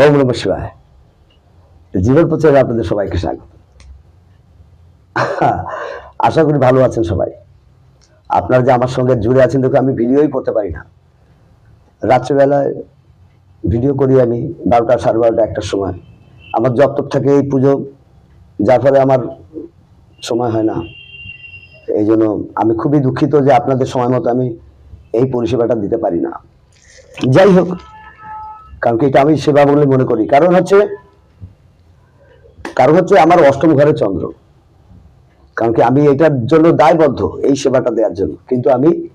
ওম নম শিবায়। জীবন প্রচারে আপনাদের সবাইকে স্বাগত। আশা করি ভালো আছেন সবাই। আপনারা যে আমার সঙ্গে জুড়ে আছেন দেখে আমি ভিডিওই করতে পারি না। রাত্রিবেলায় ভিডিও করি আমি বারোটা সাড়ে বারোটা একটার সময়। আমার জপ্তর থাকে এই পুজো, যার ফলে আমার সময় হয় না। এই জন্য আমি খুবই দুঃখিত যে আপনাদের সময় মতো আমি এই পরিষেবাটা দিতে পারি না। যাই হোক কারণ কি এটা আমি সেবা বলে মনে করি। কারণ হচ্ছে কারণ হচ্ছে আমার অষ্টম ঘরে চন্দ্র। কারণ কি আমি এটার জন্য দায়বদ্ধ এই সেবাটা দেওয়ার জন্য। কিন্তু আমি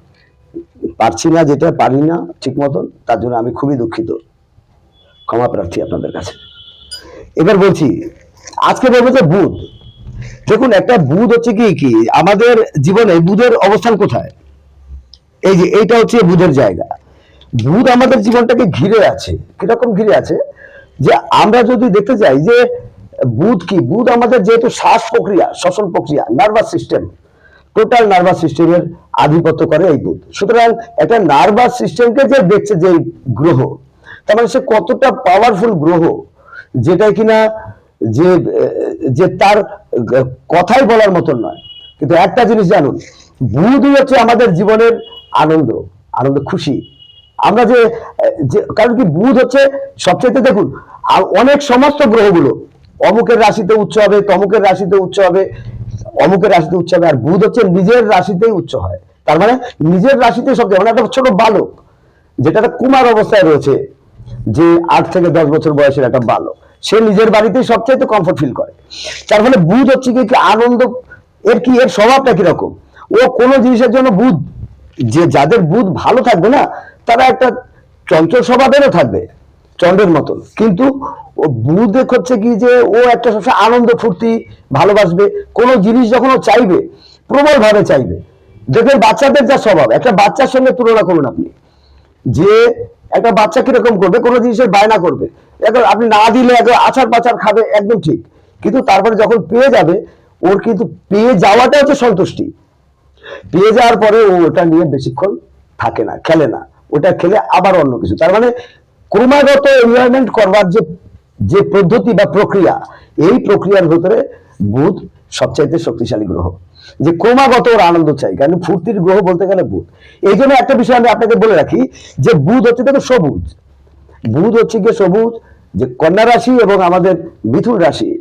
পারছি না, যেটা পারি না ঠিক মতন, তার জন্য আমি খুবই দুঃখিত। ক্ষমা প্রার্থী আপনাদের কাছে। এবার বলছি, আজকে বলব যে বুধ। দেখুন, একটা বুধ হচ্ছে কি কি আমাদের জীবনে বুধের অবস্থান কোথায়? এই যে এইটা হচ্ছে বুধের জায়গা। বুধ আমাদের জীবনটাকে ঘিরে আছে। কীরকম ঘিরে আছে? যে আমরা যদি দেখতে যাই যে বুধ কি? বুধ আমাদের যেহেতু শ্বাস প্রক্রিয়া, শ্বসন প্রক্রিয়া নার্ভাস সিস্টেম টোটাল নার্ভাস সিস্টেমের আধিপত্য করে এই বুধ সুতরাং একটা নার্ভাস সিস্টেমকে যে দেখছে যে গ্রহ, তার মানে সে কতটা পাওয়ারফুল গ্রহ, যেটা কিনা যে যে তার কথাই বলার মতন নয়। কিন্তু একটা জিনিস জানুন বুধই হচ্ছে আমাদের জীবনের আনন্দ আনন্দ, খুশি। আমরা যে কারণ কি বুধ হচ্ছে সবচেয়ে দেখুন অনেক সমস্ত গ্রহগুলো, অমুকের রাশিতে উচ্চ হবে, তমুকের রাশিতে উচ্চ হবে, অমুকের রাশিতে উচ্চ হবে, আর বুধ হচ্ছে নিজের রাশিতেই উচ্চ হয়। তার মানে নিজের রাশিতে সবচেয়ে মানে একটা ছোট বালক, যেটা একটা কুমার অবস্থায় রয়েছে, যে আট থেকে দশ বছর বয়সের একটা বালক, সে নিজের বাড়িতেই সবচাইতে কমফোর্ট ফিল করে। তার ফলে বুধ হচ্ছে কি আনন্দ, এর কি, এর স্বভাবটা কীরকম? ও কোনো জিনিসের জন্য বুধ যে যাদের বুধ ভালো থাকবে না, তারা একটা চঞ্চল স্বভাবেরও থাকবে, চন্দ্রের মতন। কিন্তু ও বুধ হচ্ছে কি যে, ও একটা সবসময় আনন্দ, ফুর্তি, ভালোবাসবে। কোনো জিনিস যখন ও চাইবে প্রবল ভাবে চাইবে। দেখবেন বাচ্চাদের যা স্বভাব, একটা বাচ্চার সঙ্গে তুলনা করুন আপনি। যে একটা বাচ্চা কীরকম করবে, কোনো জিনিসের বায়না করবে। আপনি না দিলে আচার পাচার খাবে, একদম ঠিক। কিন্তু তারপরে যখন পেয়ে যাবে, ওর কিন্তু পেয়ে যাওয়াটা হচ্ছে সন্তুষ্টি। পেয়ে যাওয়ার পরে ও ওটা নিয়ে বেশিক্ষণ থাকে না, খেলে না। ওটা খেলে আবার অন্য কিছু। তার মানে ক্রমাগত এনভায়রনমেন্ট করবার যে যে পদ্ধতি বা প্রক্রিয়া, এই প্রক্রিয়ার ভেতরে বুধ সবচাইতে শক্তিশালী গ্রহ। যে ক্রমাগত ওর আনন্দ চাই, কারণ ফুর্তির গ্রহ বলতে গেলে বুধ এই জন্য একটা বিষয় আমি আপনাকে বলে রাখি, যে বুধ হচ্ছে দেখো সবুজ। বুধ হচ্ছে গিয়ে সবুজ, যে কন্যা রাশি এবং আমাদের মিথুন রাশি,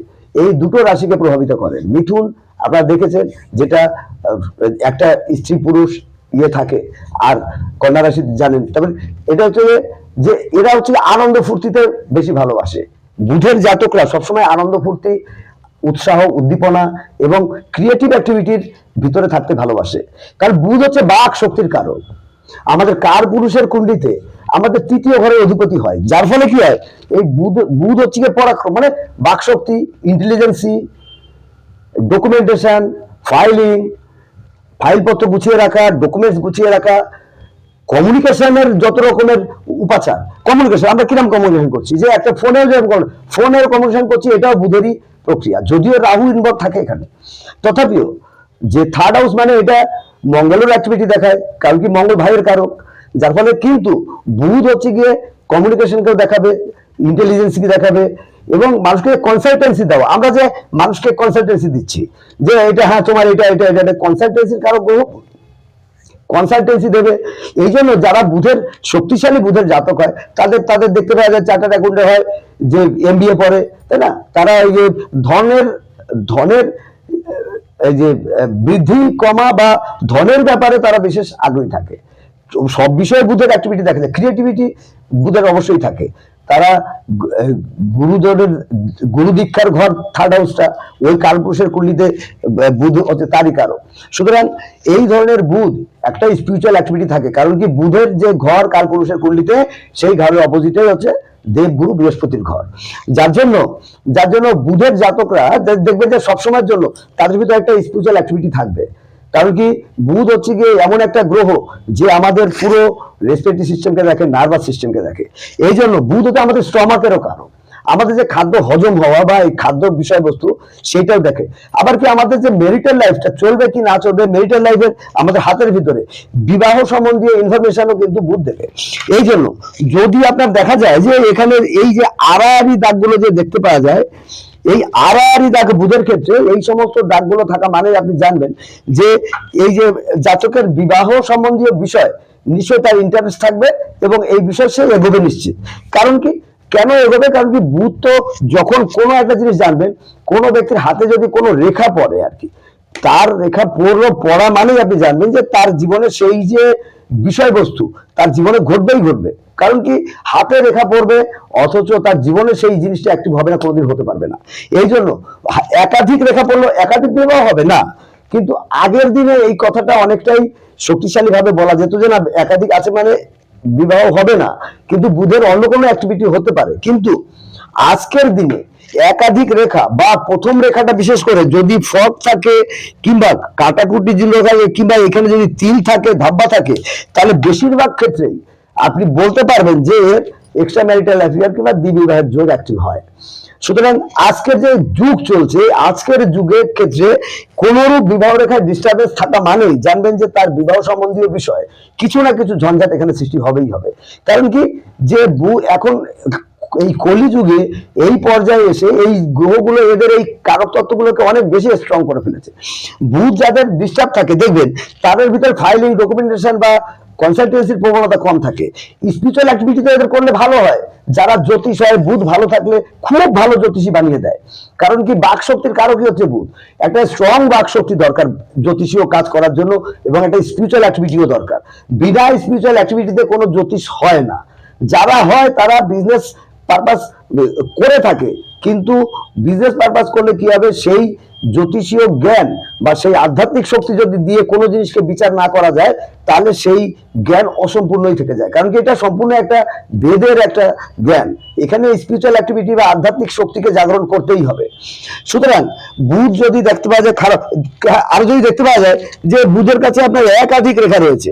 এই দুটো রাশিকে প্রভাবিত করে। মিথুন আপনারা দেখেছেন যেটা একটা স্ত্রী পুরুষ ইয়ে থাকে আর কন্যা রাশি জানেন। তবে এটা হচ্ছে যে এরা হচ্ছে আনন্দ ফুর্তিতে বেশি ভালোবাসে। বুধের জাতকরা সবসময় আনন্দ ফুর্তি, উৎসাহ, উদ্দীপনা এবং ক্রিয়েটিভ অ্যাক্টিভিটির ভিতরে থাকতে ভালোবাসে। কারণ বুধ হচ্ছে বাক শক্তির কারণ আমাদের কার পুরুষের কুণ্ডিতে আমাদের তৃতীয় ঘরের অধিপতি হয়। যার ফলে কি হয়? এই বুধ বুধ হচ্ছে পরাক্রম মানে বাকশক্তি ইন্টেলিজেন্সি ডকুমেন্টেশন ফাইলিং ফাইলপত্র গুছিয়ে রাখা ডকুমেন্টস গুছিয়ে রাখা কমিউনিকেশনের যত রকমের উপাচার কমিউনিকেশন আমরা কীরকম কমিউনিকেশন করছি? যে একটা ফোনে ফোনের কমিউনিকেশন করছি, এটাও বুধেরই প্রক্রিয়া, যদিও রাহু ইনভলভ থাকে এখানে। তথাপিও, যে থার্ড হাউস মানে এটা মঙ্গলের অ্যাক্টিভিটি দেখায়, কারণ কি মঙ্গল ভাইয়ের কারক, যার ফলে কিন্তু বুধ হচ্ছে গিয়ে কমিউনিকেশনকেও দেখাবে ইন্টেলিজেন্সকে দেখাবে এবং মানুষকে কনসালটেন্সি দেওয়া। আমরা যে মানুষকে কনসালটেন্সি দিচ্ছি, যে এটা হ্যাঁ তোমার এটা এটা এটা কনসালটেন্সির গ্রহ কনসালটেন্সি দেবে। এই জন্য যারা বুধের, শক্তিশালী বুধের জাতক হয়, তাদের তাদের দেখতে পাওয়া যায় চার্টার্ড অ্যাকাউন্টে হয়, যে এম পড়ে, তাই না? তারা এই যে ধনের ধনের, এই যে, বৃদ্ধি কমা বা ধনের ব্যাপারে তারা বিশেষ আগ্রহী থাকে। সব বিষয়ে বুধের অ্যাক্টিভিটি দেখা যায়। ক্রিয়েটিভিটি বুধের অবশ্যই থাকে। তারা গু- আহ, গুরুজনের গুরু দীক্ষার ঘর থার্ড হাউসটা ওই কালপুরুষের আহ, বুধ হচ্ছে তারই কারও সুতরাং এই ধরনের বুধ একটা স্পিরিচুয়াল অ্যাক্টিভিটি থাকে। কারণ কি বুধের যে ঘর কালপুরুষের কুণ্ডিতে সেই ঘরের অপোজিটে হচ্ছে দেবগুরু বৃহস্পতির ঘর। যার জন্য যার জন্য বুধের জাতকরা দে- দেখবেন যে সবসময়ের জন্য তাদের ভিতরে একটা স্পিরিচুয়াল অ্যাক্টিভিটি থাকবে। কারণ কি, বুধ হচ্ছে গিয়ে এমন একটা গ্রহ যে আমাদের পুরো রেসপিরেটরি সিস্টেমকে দেখে নার্ভাস সিস্টেমকে দেখে। এই জন্য বুধ হচ্ছে আমাদের স্টমাকেরও কারণ। আমাদের যে খাদ্য হজম হওয়া বা এই খাদ্য বিষয়বস্তু, সেটাও দেখে। আবার কি, আমাদের যে মেরিটাল লাইফটা চলবে কি না চলবে মেরিটাল লাইফের আমাদের হাতের ভিতরে বিবাহ সম্বন্ধীয় ইনফরমেশনও কিন্তু বুধ দেখে এই জন্য যদি আপনার দেখা যায় যে এখানে এই যে আড়াআড়ি দাগগুলো যে দেখতে পাওয়া যায় এই আড়াআড়ি দাগ বুধের ক্ষেত্রে এই সমস্ত দাগগুলো থাকা মানে আপনি জানবেন যে এই যে জাতকের বিবাহ সম্বন্ধীয় বিষয় নিশ্চয়ই তার ইন্টারেস্ট থাকবে এবং এই বিষয় সে এগোবে নিশ্চিত। কারণ কি? কেন এগোবে? কারণ কি বুধ তো যখন কোনো একটা জিনিস জানবেন, কোনো ব্যক্তির হাতে যদি কোনো রেখা পড়ে আর কি, তার রেখা পড়ল, পড়া মানেই আপনি জানবেন যে তার জীবনে সেই যে বিষয়বস্তু, তার জীবনে ঘটবেই ঘটবে। কারণ কি? হাতে রেখা পড়বে, অথচ তার জীবনে সেই জিনিসটা অ্যাক্টিভ হবে না কোনোদিন হতে পারবে না। এই জন্য একাধিক রেখা পড়ল একাধিক বিবাহ হবে, না। কিন্তু আগের দিনে এই কথাটা অনেকটাই শক্তিশালী ভাবে বলা যেত যে, না, একাধিক আছে মানে বিবাহ হবে না। কিন্তু বুধের অন্য কোনো অ্যাক্টিভিটি হতে পারে। কিন্তু আজকের দিনে একাধিক রেখা বা প্রথম রেখাটা বিশেষ করে যদি ফ্রক থাকে কিংবা কাটাকুটি জিলো থাকে কিংবা এখানে যদি তিল থাকে, ধাব্বা থাকে, তাহলে বেশিরভাগ ক্ষেত্রেই আপনি বলতে পারবেন যে এক্সট্রা ম্যারিটাল অ্যাফেয়ার কিংবা দ্বিবিবাহের যোগ অ্যাক্টিভ হয়। সুতরাং আজকের যে যুগ চলছে, আজকের যুগের ক্ষেত্রে কোনরূপ বিবাহ রেখায় ডিস্টার্বেন্স থাকা মানেই জানবেন যে তার বিবাহ সম্বন্ধীয় বিষয় কিছু না কিছু ঝঞ্ঝাট এখানে সৃষ্টি হবেই হবে। কারণ কি? যে এখন এই কলিযুগে এই পর্যায়ে এসে এই গ্রহগুলো, এদের এই কারক তত্ত্বগুলোকে অনেক বেশি স্ট্রং করে ফেলেছে। বুধ যাদের ডিস্টার্ব থাকে, দেখবেন তাদের ভিতর ফাইলিং ডকুমেন্টেশন বা কনসালটেন্সির প্রবণতা কম থাকে। স্পিরিচুয়াল অ্যাক্টিভিটিতে এদের করলে ভালো হয়। যারা জ্যোতিষ হয়, বুধ ভালো থাকলে খুব ভালো জ্যোতিষী বানিয়ে দেয়। কারণ কি বাক শক্তির কারও কি হচ্ছে বুধ। একটা স্ট্রং বাক শক্তি দরকার জ্যোতিষীয় কাজ করার জন্য এবং একটা স্পিরিচুয়াল অ্যাক্টিভিটিও দরকার। বিনা স্পিরিচুয়াল অ্যাক্টিভিটিতে কোনো জ্যোতিষ হয় না। যারা হয়, তারা বিজনেস পারপাস করে থাকে। কিন্তু বিজনেস পারপাস করলে কি হবে? সেই জ্যোতিষীয় জ্ঞান বা সেই আধ্যাত্মিক শক্তি যদি দিয়ে কোনো জিনিসকে বিচার না করা যায়, তাহলে সেই জ্ঞান অসম্পূর্ণই থেকে যায়। কারণ কি এটা সম্পূর্ণ একটা বেদের একটা জ্ঞান। এখানে স্পিরিচুয়াল অ্যাক্টিভিটি বা আধ্যাত্মিক শক্তিকে জাগরণ করতেই হবে। সুতরাং বুধ যদি দেখতে পাওয়া যায়, খারাপ, আরও যদি দেখতে পাওয়া যায় যে বুধের কাছে আপনার একাধিক রেখা রয়েছে।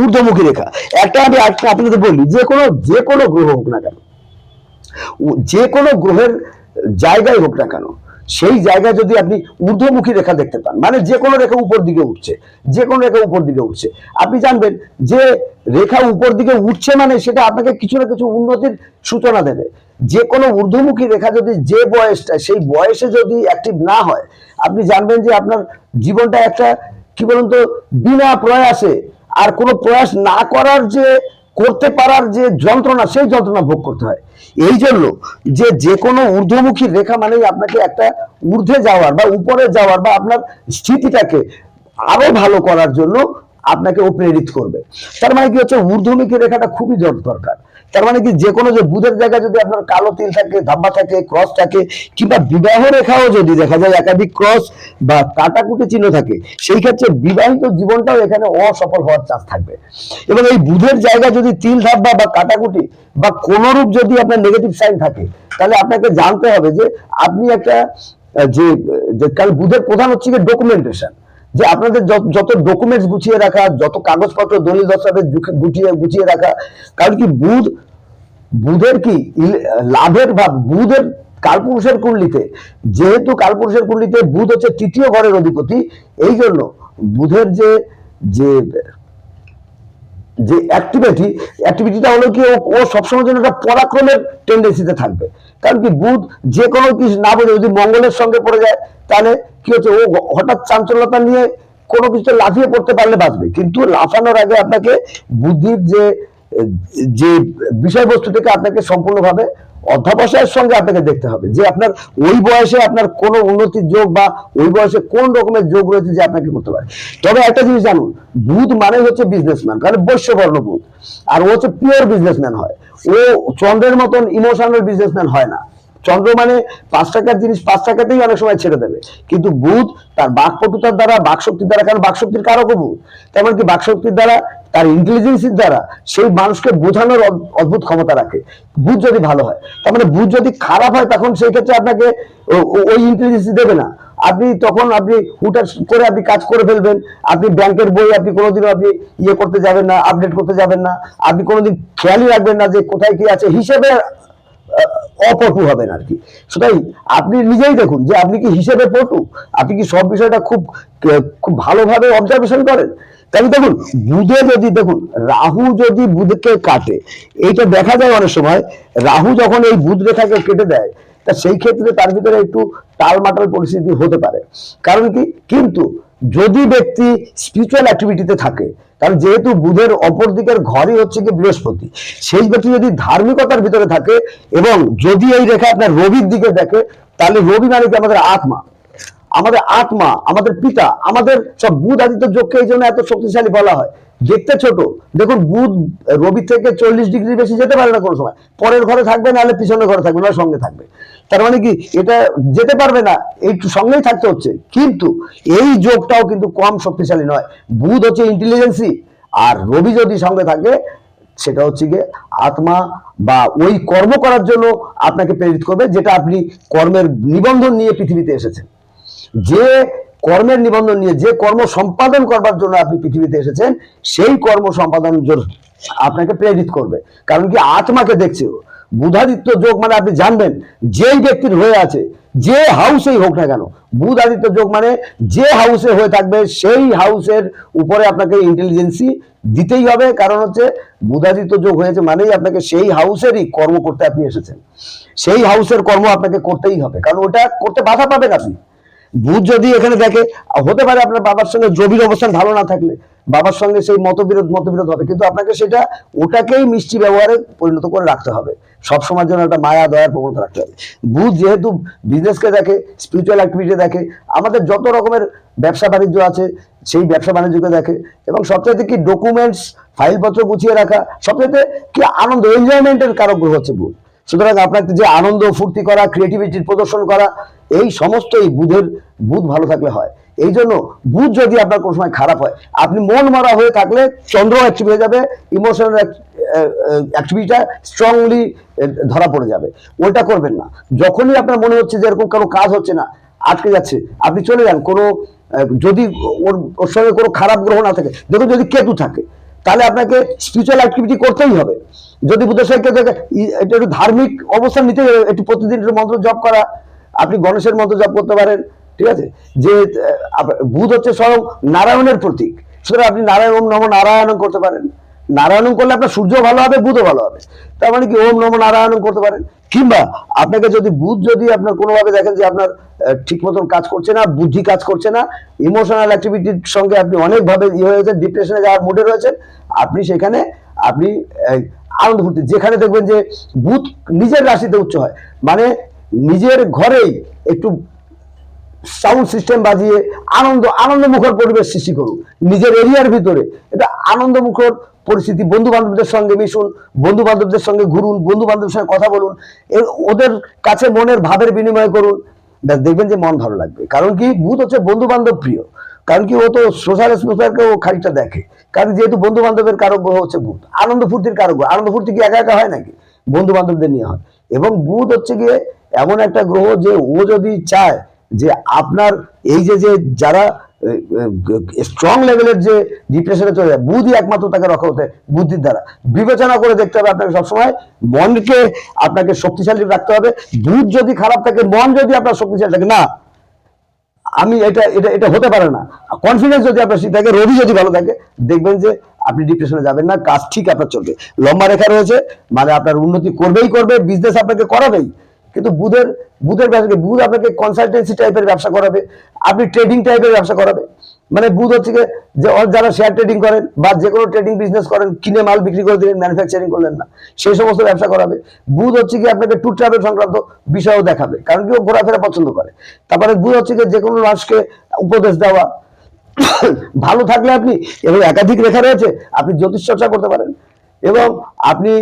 ঊর্ধ্বমুখী রেখা। একটা আমি আপনাদের বলি, যে কোনো যে কোনো গ্রহ হোক না কেন যে কোনো গ্রহের জায়গায় হোক না কেন, সেই জায়গায় যদি আপনি ঊর্ধ্বমুখী রেখা দেখতে পান মানে যে কোনো রেখা উপর দিকে উঠছে, যে কোনো রেখা উপর দিকে উঠছে, আপনি জানবেন যে রেখা উপর দিকে উঠছে মানে সেটা আপনাকে কিছু না কিছু উন্নতির সূচনা দেবে। যে কোনো ঊর্ধ্বমুখী রেখা যদি যে বয়সটা, সেই বয়সে যদি অ্যাক্টিভ না হয়, আপনি জানবেন যে আপনার জীবনটা একটা, কি বলুন তো, বিনা প্রয়াসে আর কোনো প্রয়াস না করার যে করতে পারার যে যন্ত্রণা, সেই যন্ত্রণা ভোগ করতে হয়। এই জন্য যে যে কোনো ঊর্ধ্বমুখী রেখা মানেই আপনাকে একটা ঊর্ধ্বে যাওয়ার বা উপরে যাওয়ার বা আপনার স্থিতিটাকে আরও ভালো করার জন্য আপনাকে ও প্রেরিত করবে। তার মানে কি হচ্ছে? ঊর্ধ্বমুখী রেখাটা খুবই দরকার। তার মানে কি যে কোনো যে বুধের জায়গায় যদি আপনার কালো তিল থাকে ধাব্বা থাকে, ক্রস থাকে, কিংবা বিবাহ রেখাও যদি দেখা যায়, একাধিক ক্রস বা কাটাকুটি চিহ্ন থাকে, সেই ক্ষেত্রে বিবাহিত জীবনটাও এখানে অসফল হওয়ার চান্স থাকবে। এবং এই বুধের জায়গা যদি তিল ধাব্বা বা কাটাকুটি বা কোনরূপ যদি আপনার নেগেটিভ সাইন থাকে, তাহলে আপনাকে জানতে হবে যে আপনি একটা যে কারণ বুধের প্রধান হচ্ছে ডকুমেন্টেশন যে আপনাদের যত- ডকুমেন্টস গুছিয়ে রাখা, যত কাগজপত্র দলিল দস্তাবেজ গুছিয়ে গুছিয়ে রাখা, কারণ কি বুধ বুধের কি লাভের ভাব, বুধের কালপুরুষের কুণ্ডলিতে, যেহেতু কালপুরুষের কুণ্ডলিতে বুধ হচ্ছে তৃতীয় ঘরের অধিপতি, এই জন্য বুধের যে যে যে অ্যাক্টিভিটি অ্যাক্টিভিটিটা হলো কি ও সবসময় জন্য একটা পরাক্রমের টেন্ডেন্সিতে থাকবে। কারণ কি বুধ যে কোনো কিছু না বোঝে যদি মঙ্গলের সঙ্গে পড়ে যায়, তাহলে কি হচ্ছে? ও হঠাৎ চাঞ্চল্যতা নিয়ে কোনো কিছু লাফিয়ে পড়তে পারলে বাঁচবে। কিন্তু লাফানোর আগে আপনাকে বুদ্ধির যে যে বিষয়বস্তু থেকে আপনাকে সম্পূর্ণভাবে অধ্যাবসায়ের সঙ্গে আপনাকে দেখতে হবে যে আপনার ওই বয়সে আপনার কোনো উন্নতির যোগ বা ওই বয়সে কোন রকমের যোগ রয়েছে যে আপনাকে করতে পারে। তবে একটা জিনিস জানুন, বুধ মানে হচ্ছে বিজনেসম্যান কারণ বৈশ্যবর্ণ বুধ। আর ও হচ্ছে পিওর বিজনেসম্যান হয়। ও চন্দ্রের মতন ইমোশনাল বিজনেসম্যান হয় না। চন্দ্র মানে পাঁচ টাকার জিনিস, পাঁচ টাকাতেই অনেক সময় ছেড়ে দেবে। কিন্তু বুধ তার বাকপটুতার দ্বারা, বাকশক্তির দ্বারা, কারণ বাকশক্তির কারকও বুধ। তেমন কি বাকশক্তির দ্বারা তার ইন্টেলিজেন্সির দ্বারা সেই মানুষকে বোঝানোর অদ্ভুত ক্ষমতা রাখে। বুধ যদি ভালো হয়, তার মানে বুধ যদি খারাপ হয়, তখন সেই ক্ষেত্রে আপনাকে ওই ইন্টেলিজেন্সি দেবে না। আপনি তখন আপনি হুটার করে আপনি কাজ করে ফেলবেন, আপনি ব্যাংকের বই আপনি কোনোদিনও আপনি ইয়ে করতে যাবেন না আপডেট করতে যাবেন না, আপনি কোনোদিন খেয়ালই রাখবেন না যে কোথায় কি আছে। হিসেবে অপটু হবেন আর কি। সুতরাং আপনি নিজেই দেখুন যে আপনি কি হিসেবে পটু? আপনি কি সব বিষয়টা খুব খুব ভালোভাবে অবজারভেশন করেন? তাহলে দেখুন, বুধে যদি দেখুন, রাহু যদি বুধকে কাটে, এইটা দেখা যায় অনেক সময়, রাহু যখন এই বুধ রেখাকে কেটে দেয়, তা সেই ক্ষেত্রে তার ভিতরে একটু টালমাটাল পরিস্থিতি হতে পারে। কারণ কি? কিন্তু যদি ব্যক্তি স্পিরিচুয়াল অ্যাক্টিভিটিতে থাকে কারণ যেহেতু বুধের অপর দিকের ঘরই হচ্ছে কি বৃহস্পতি, সেই ব্যক্তি যদি ধার্মিকতার ভিতরে থাকে এবং যদি এই রেখা আপনার রবির দিকে দেখে, তাহলে রবি মানে কি আমাদের আত্মা? আমাদের আত্মা, আমাদের পিতা, আমাদের সব বুধ আদিত্য যোগকে এই জন্য এত শক্তিশালী বলা হয়। দেখতে ছোট। দেখুন, বুধ রবি থেকে চল্লিশ ডিগ্রি বেশি যেতে পারে না কোনো সময়। পরের ঘরে থাকবে, নাহলে পিছনের ঘরে থাকবে, না সঙ্গে থাকবে। তার মানে কি? এটা যেতে পারবে না, এই সঙ্গেই থাকতে হচ্ছে। কিন্তু এই যোগটাও কিন্তু কম শক্তিশালী নয়। বুধ হচ্ছে ইন্টেলিজেন্সি আর রবি যদি সঙ্গে থাকে, সেটা হচ্ছে গিয়ে আত্মা বা ওই কর্ম করার জন্য আপনাকে প্রেরিত করবে, যেটা আপনি কর্মের নিবন্ধন নিয়ে পৃথিবীতে এসেছেন। যে কর্মের নিবন্ধন নিয়ে, যে কর্ম সম্পাদন করবার জন্য আপনি পৃথিবীতে এসেছেন, সেই কর্ম সম্পাদন আপনাকে প্রেরিত করবে। কারণ কি? আত্মাকে দেখছে। বুধাদিত্য যোগ মানে আপনি জানবেন, যেই ব্যক্তির হয়ে আছে, যে হাউসেই হোক না কেন বুধ আদিত্য যোগ মানে যে হাউসে হয়ে থাকবে, সেই হাউসের উপরে আপনাকে ইন্টেলিজেন্সি দিতেই হবে। কারণ হচ্ছে, বুধাদিত্য যোগ হয়েছে মানেই আপনাকে সেই হাউসেরই কর্ম করতে আপনি এসেছেন। সেই হাউসের কর্ম আপনাকে করতেই হবে, কারণ ওটা করতে বাধা পাবেন আপনি। বুধ যদি এখানে দেখে, হতে পারে আপনার বাবার সঙ্গে জবির অবস্থান ভালো না থাকলে বাবার সঙ্গে সেই মতবিরোধ মতবিরোধ হবে। কিন্তু আপনাকে সেটা ওটাকেই মিষ্টি ব্যবহারে পরিণত করে রাখতে হবে। সব সময়ের জন্য একটা মায়া, দয়ার প্রবণতা রাখতে হবে। বুধ যেহেতু বিজনেসকে দেখে স্পিরিচুয়াল অ্যাক্টিভিটি দেখে, আমাদের যত রকমের ব্যবসা বাণিজ্য আছে, সেই ব্যবসা বাণিজ্যকে দেখে এবং সবচেয়ে কি ডকুমেন্টস ফাইলপত্র গুছিয়ে রাখা সবচেয়ে কি আনন্দ এনজয়মেন্টের কারক গ্রহ হচ্ছে বুধ সুতরাং আপনাকে যে আনন্দ, ফুর্তি করা ক্রিয়েটিভিটির প্রদর্শন করা, এই সমস্তই বুধের বুধ ভালো থাকলে হয়। এই জন্য বুধ যদি আপনার কোনো সময় খারাপ হয়, আপনি মন মারা হয়ে থাকলে চন্দ্র অ্যাক্টিভ হয়ে যাবে ইমোশনাল অ্যাক্টিভিটিটা স্ট্রংলি ধরা পড়ে যাবে। ওটা করবেন না। যখনই আপনার মনে হচ্ছে যে এরকম কোনো কাজ হচ্ছে না, আটকে যাচ্ছে, আপনি চলে যান। কোনো যদি ওর ওর সঙ্গে কোনো খারাপ গ্রহ না থাকে, দেখুন যদি কেতু থাকে, তাহলে আপনাকে স্পিরিচুয়াল অ্যাক্টিভিটি করতেই হবে। যদি বুদ্ধের সঙ্গে থাকে এটা একটু ধার্মিক অবস্থান নিতে হবে। একটু প্রতিদিন একটু মন্ত্র জপ করা, আপনি গণেশের মন্ত্র জপ করতে পারেন ঠিক আছে? যে বুধ হচ্ছে স্বয়ং নারায়ণের প্রতীক। সুতরাং আপনি নারায়ণ, ওম নম নারায়ণ করতে পারেন। নারায়ণ করলে আপনার সূর্য ভালো হবে বুধও ভালো হবে। তার মানে কি ওম নম নারায়ণ করতে পারেন? কিংবা আপনাকে যদি বুধ যদি আপনার কোনোভাবে দেখেন যে আপনার ঠিক মতন কাজ করছে না, বুদ্ধি কাজ করছে না ইমোশনাল অ্যাক্টিভিটির সঙ্গে আপনি অনেকভাবে ইয়ে হয়েছে ডিপ্রেশনে যাওয়ার মুডে রয়েছেন, আপনি সেখানে, আপনি আনন্দ ফুর্তি, যেখানে দেখবেন যে বুধ নিজের রাশিতে উচ্চ হয়। মানে নিজের ঘরেই একটু সাউন্ড সিস্টেম বাজিয়ে আনন্দ, আনন্দমুখর পরিবেশ সৃষ্টি করুন নিজের এরিয়ার ভিতরে এটা আনন্দমুখর পরিস্থিতি বন্ধু বান্ধবদের সঙ্গে মিশুন বন্ধু বান্ধবদের সঙ্গে ঘুরুন বন্ধু বান্ধবের সঙ্গে কথা বলুন ওদের কাছে মনের ভাবের বিনিময় করুন। ব্যাস, দেখবেন যে মন ভালো লাগবে। কারণ কি বুধ হচ্ছে বন্ধু বান্ধব প্রিয়। কারণ কি, ও তো সোশ্যাল সোশ্যালকেও খানিকটা দেখে। কারণ যেহেতু বন্ধু বান্ধবের কারক গ্রহ হচ্ছে বুধ আনন্দ ফুর্তির কারক গ্রহ আনন্দ ফুর্তি কি একা একা হয় নাকি? বন্ধু বান্ধবদের নিয়ে হয়। এবং বুধ হচ্ছে গিয়ে এমন একটা গ্রহ যে ও যদি চায় যে আপনার এই যে যে যারা স্ট্রং লেভেলের যে ডিপ্রেশনে চলে যায়, বুধই একমাত্র তাকে রক্ষা হতে বুদ্ধির দ্বারা। বিবেচনা করে দেখতে হবে আপনাকে সবসময়, মনকে আপনাকে শক্তিশালী রাখতে হবে। বুধ যদি খারাপ থাকে, মন যদি আপনার শক্তিশালী থাকে, না, আমি এটা এটা এটা হতে পারে না। কনফিডেন্স যদি আপনার ঠিক থাকে, রবি যদি ভালো থাকে, দেখবেন যে আপনি ডিপ্রেশনে যাবেন না, কাজ ঠিক আপনার চলবে। লম্বা রেখা রয়েছে মানে আপনার উন্নতি করবেই করবে বিজনেস আপনাকে করাবেই। কিন্তু বুধের বুধের ব্যবসা কি? বুধ আপনাকে কনসালটেন্সি টাইপের ব্যবসা করাবে, আপনি ট্রেডিং টাইপের ব্যবসা করাবে। মানে বুধ হচ্ছে যে যারা শেয়ার ট্রেডিং করেন বা যে কোনো ট্রেডিং বিজনেস করেন, কিনে মাল বিক্রি করে দিলেন ম্যানুফ্যাকচারিং করলেন না, সেই সমস্ত ব্যবসা করাবে। বুধ হচ্ছে কি আপনাকে ট্যুর ট্রাভেল সংক্রান্ত বিষয়ও দেখাবে, কারণ কি ও ঘোরাফেরা পছন্দ করে। তারপরে বুধ হচ্ছে যে কোনো মানুষকে উপদেশ দেওয়া। ভালো থাকলে আপনি এবং একাধিক রেখা রয়েছে, আপনি জ্যোতিষ চর্চা করতে পারেন। এবং আপনি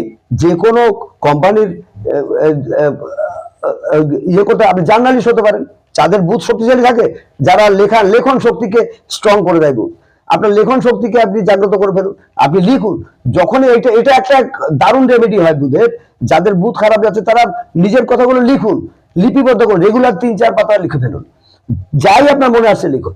যে কোনো কোম্পানির ইয়ে করতে আপনি জার্নালিস্ট হতে পারেন। যাদের বুধ শক্তিশালী থাকে, যারা লেখা, লেখন শক্তিকে স্ট্রং করে দেয় বুধ আপনার লেখন শক্তিকে আপনি জাগ্রত করে ফেলুন। আপনি লিখুন। যখনই এটা এটা একটা দারুণ রেমেডি হয় বুধের যাদের বুথ খারাপ যাচ্ছে, তারা নিজের কথাগুলো লিখুন। লিপিবদ্ধ করুন। রেগুলার তিন, চার পাতা লিখে ফেলুন। যাই আপনার মনে আসছে, লিখুন।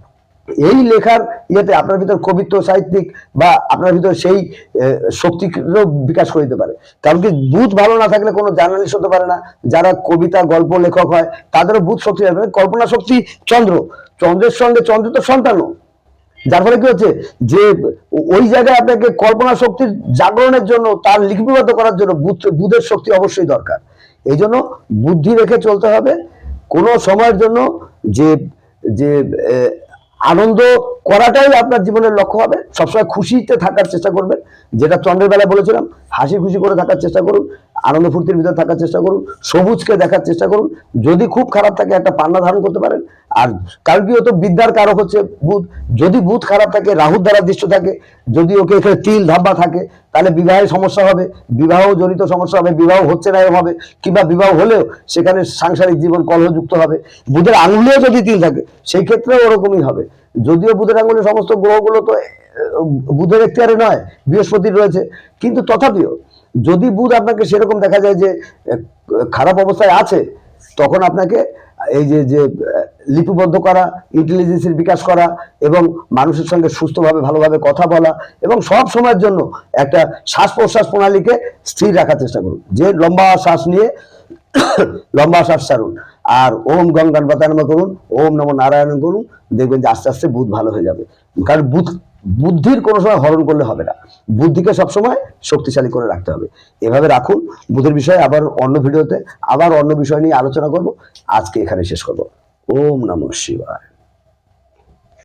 এই লেখার ইয়েতে আপনার ভিতর কবিত্ব সাহিত্যিক বা আপনার ভিতর সেই আহ, শক্তিরও বিকাশ করে দিতে পারে। কারণ কি বুধ ভালো না থাকলে কোনো জার্নালিস্ট হতে পারে না। যারা কবিতা গল্প লেখক হয় তাদেরও বুধ শক্তি থাকবে কল্পনা শক্তি চন্দ্র। চন্দ্রের সঙ্গে চন্দ্র তো সন্তানও। যার ফলে কি হচ্ছে যে ওই জায়গায় আপনাকে কল্পনা শক্তির জাগরণের জন্য তার লিপিবদ্ধ করার জন্য বুধ- বুধের শক্তি অবশ্যই দরকার। এই জন্য বুদ্ধি রেখে চলতে হবে। কোনো সময়ের জন্য যে যে আনন্দ করাটাই আপনার জীবনের লক্ষ্য হবে। সবসময় খুশিতে থাকার চেষ্টা করবেন। যেটা চন্দ্রের বেলায় বলেছিলাম, হাসি খুশি করে থাকার চেষ্টা করুন, আনন্দ ফুর্তির ভিতরে থাকার চেষ্টা করুন, সবুজকে দেখার চেষ্টা করুন। যদি খুব খারাপ থাকে, একটা পান্না ধারণ করতে পারেন। আর কারণ কি হতো বিদ্যার কারক হচ্ছে বুধ। যদি বুধ খারাপ থাকে, রাহুর দ্বারা দৃষ্ট থাকে, যদি ওকে এখানে তিল ধাব্বা থাকে, তাহলে বিবাহে সমস্যা হবে। বিবাহ জনিত সমস্যা হবে, বিবাহ হচ্ছে না হবে, কিংবা বিবাহ হলেও সেখানে সাংসারিক জীবন কলহযুক্ত হবে। বুধের আঙুলেও যদি তিল থাকে, সেই ক্ষেত্রেও ওরকমই হবে। যদিও বুধের আঙুলে সমস্ত গ্রহগুলো তো বুধের এখতিয়ারে নয়, বৃহস্পতির রয়েছে। কিন্তু তথাপিও যদি বুধ আপনাকে সেরকম দেখা যায় যে খারাপ অবস্থায় আছে, তখন আপনাকে এই যে যে লিপিবদ্ধ করা ইন্টেলিজেন্সের বিকাশ করা এবং মানুষের সঙ্গে সুস্থভাবে, ভালোভাবে কথা বলা এবং সব সময়ের জন্য একটা শ্বাস প্রশ্বাস প্রণালীকে স্থির রাখার চেষ্টা করুন। যে লম্বা শ্বাস নিয়ে লম্বা শ্বাস ছাড়ুন আর ওম গঙ্গান বাতানমা করুন, ওম নম নারায়ণ করুন, দেখবেন যে আস্তে আস্তে বুধ ভালো হয়ে যাবে। কারণ বুধ বুদ্ধির কোনো সময় হরণ করলে হবে না। বুদ্ধিকে সবসময় শক্তিশালী করে রাখতে হবে। এভাবে রাখুন। বুধের বিষয়ে আবার অন্য ভিডিওতে আবার অন্য বিষয় নিয়ে আলোচনা করব। আজকে এখানে শেষ করব। ওম নমঃ শিবায়।